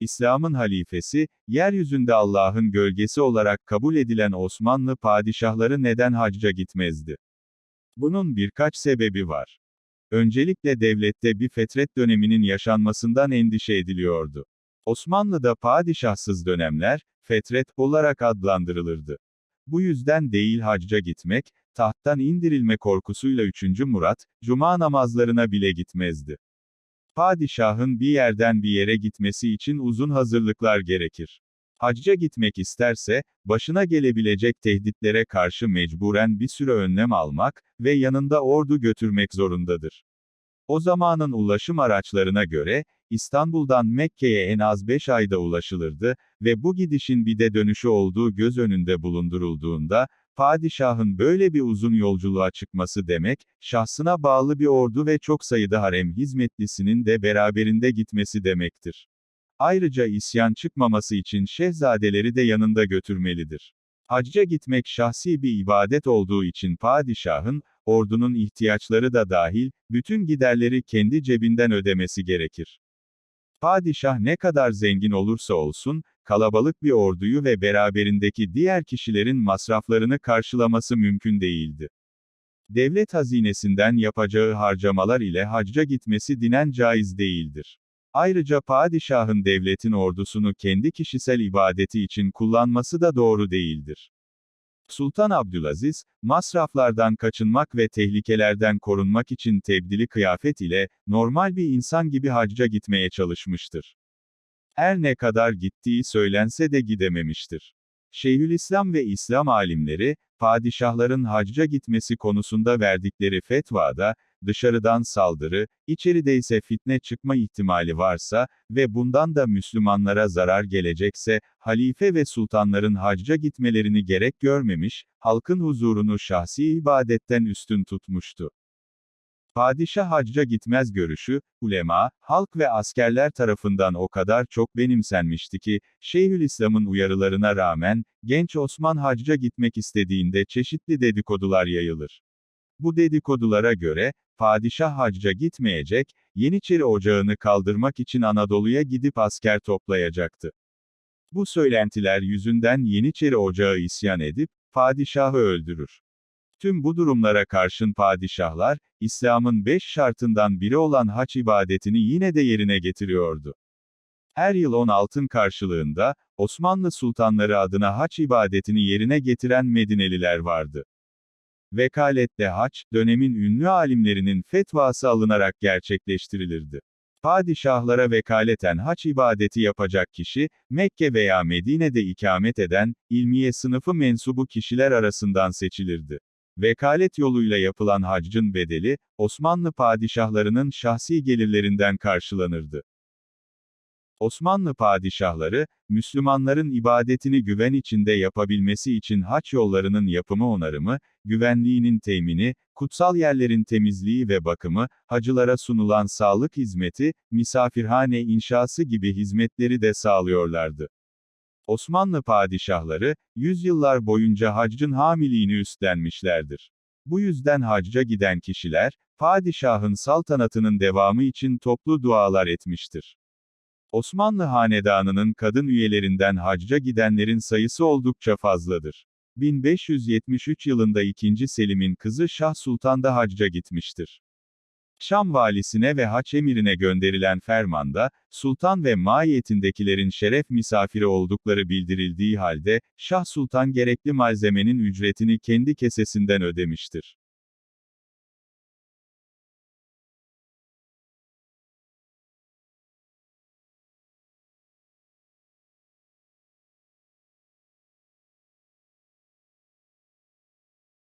İslam'ın halifesi, yeryüzünde Allah'ın gölgesi olarak kabul edilen Osmanlı padişahları neden hacca gitmezdi? Bunun birkaç sebebi var. Öncelikle devlette bir fetret döneminin yaşanmasından endişe ediliyordu. Osmanlı'da padişahsız dönemler, fetret olarak adlandırılırdı. Bu yüzden değil hacca gitmek, tahttan indirilme korkusuyla 3. Murat, cuma namazlarına bile gitmezdi. Padişahın bir yerden bir yere gitmesi için uzun hazırlıklar gerekir. Hacca gitmek isterse, başına gelebilecek tehditlere karşı mecburen bir süre önlem almak ve yanında ordu götürmek zorundadır. O zamanın ulaşım araçlarına göre, İstanbul'dan Mekke'ye en az 5 ayda ulaşılırdı ve bu gidişin bir de dönüşü olduğu göz önünde bulundurulduğunda, padişahın böyle bir uzun yolculuğa çıkması demek, şahsına bağlı bir ordu ve çok sayıda harem hizmetlisinin de beraberinde gitmesi demektir. Ayrıca isyan çıkmaması için şehzadeleri de yanında götürmelidir. Hacca gitmek şahsi bir ibadet olduğu için padişahın, ordunun ihtiyaçları da dahil, bütün giderleri kendi cebinden ödemesi gerekir. Padişah ne kadar zengin olursa olsun, kalabalık bir orduyu ve beraberindeki diğer kişilerin masraflarını karşılaması mümkün değildi. Devlet hazinesinden yapacağı harcamalar ile hacca gitmesi dinen caiz değildir. Ayrıca padişahın devletin ordusunu kendi kişisel ibadeti için kullanması da doğru değildir. Sultan Abdülaziz, masraflardan kaçınmak ve tehlikelerden korunmak için tebdili kıyafet ile, normal bir insan gibi hacca gitmeye çalışmıştır. Her ne kadar gittiği söylense de gidememiştir. Şeyhülislam ve İslam alimleri, padişahların hacca gitmesi konusunda verdikleri fetvada, dışarıdan saldırı, içeride ise fitne çıkma ihtimali varsa ve bundan da Müslümanlara zarar gelecekse, halife ve sultanların hacca gitmelerini gerek görmemiş, halkın huzurunu şahsi ibadetten üstün tutmuştu. Padişah hacca gitmez görüşü, ulema, halk ve askerler tarafından o kadar çok benimsenmişti ki, Şeyhülislam'ın uyarılarına rağmen, genç Osman hacca gitmek istediğinde çeşitli dedikodular yayılır. Bu dedikodulara göre, padişah hacca gitmeyecek, Yeniçeri Ocağı'nı kaldırmak için Anadolu'ya gidip asker toplayacaktı. Bu söylentiler yüzünden Yeniçeri Ocağı isyan edip, padişahı öldürür. Tüm bu durumlara karşın padişahlar, İslam'ın beş şartından biri olan haç ibadetini yine de yerine getiriyordu. Her yıl 10 altın karşılığında, Osmanlı sultanları adına haç ibadetini yerine getiren Medineliler vardı. Vekalette haç, dönemin ünlü alimlerinin fetvası alınarak gerçekleştirilirdi. Padişahlara vekaleten haç ibadeti yapacak kişi, Mekke veya Medine'de ikamet eden, ilmiye sınıfı mensubu kişiler arasından seçilirdi. Vekalet yoluyla yapılan haccın bedeli, Osmanlı padişahlarının şahsi gelirlerinden karşılanırdı. Osmanlı padişahları, Müslümanların ibadetini güven içinde yapabilmesi için haç yollarının yapımı onarımı, güvenliğinin temini, kutsal yerlerin temizliği ve bakımı, hacılara sunulan sağlık hizmeti, misafirhane inşası gibi hizmetleri de sağlıyorlardı. Osmanlı padişahları, yüzyıllar boyunca haccın hamiliğini üstlenmişlerdir. Bu yüzden hacca giden kişiler, padişahın saltanatının devamı için toplu dualar etmiştir. Osmanlı hanedanının kadın üyelerinden hacca gidenlerin sayısı oldukça fazladır. 1573 yılında 2. Selim'in kızı Şah Sultan da hacca gitmiştir. Şam valisine ve haç emirine gönderilen fermanda, sultan ve maiyetindekilerin şeref misafiri oldukları bildirildiği halde, Şah Sultan gerekli malzemenin ücretini kendi kesesinden ödemiştir.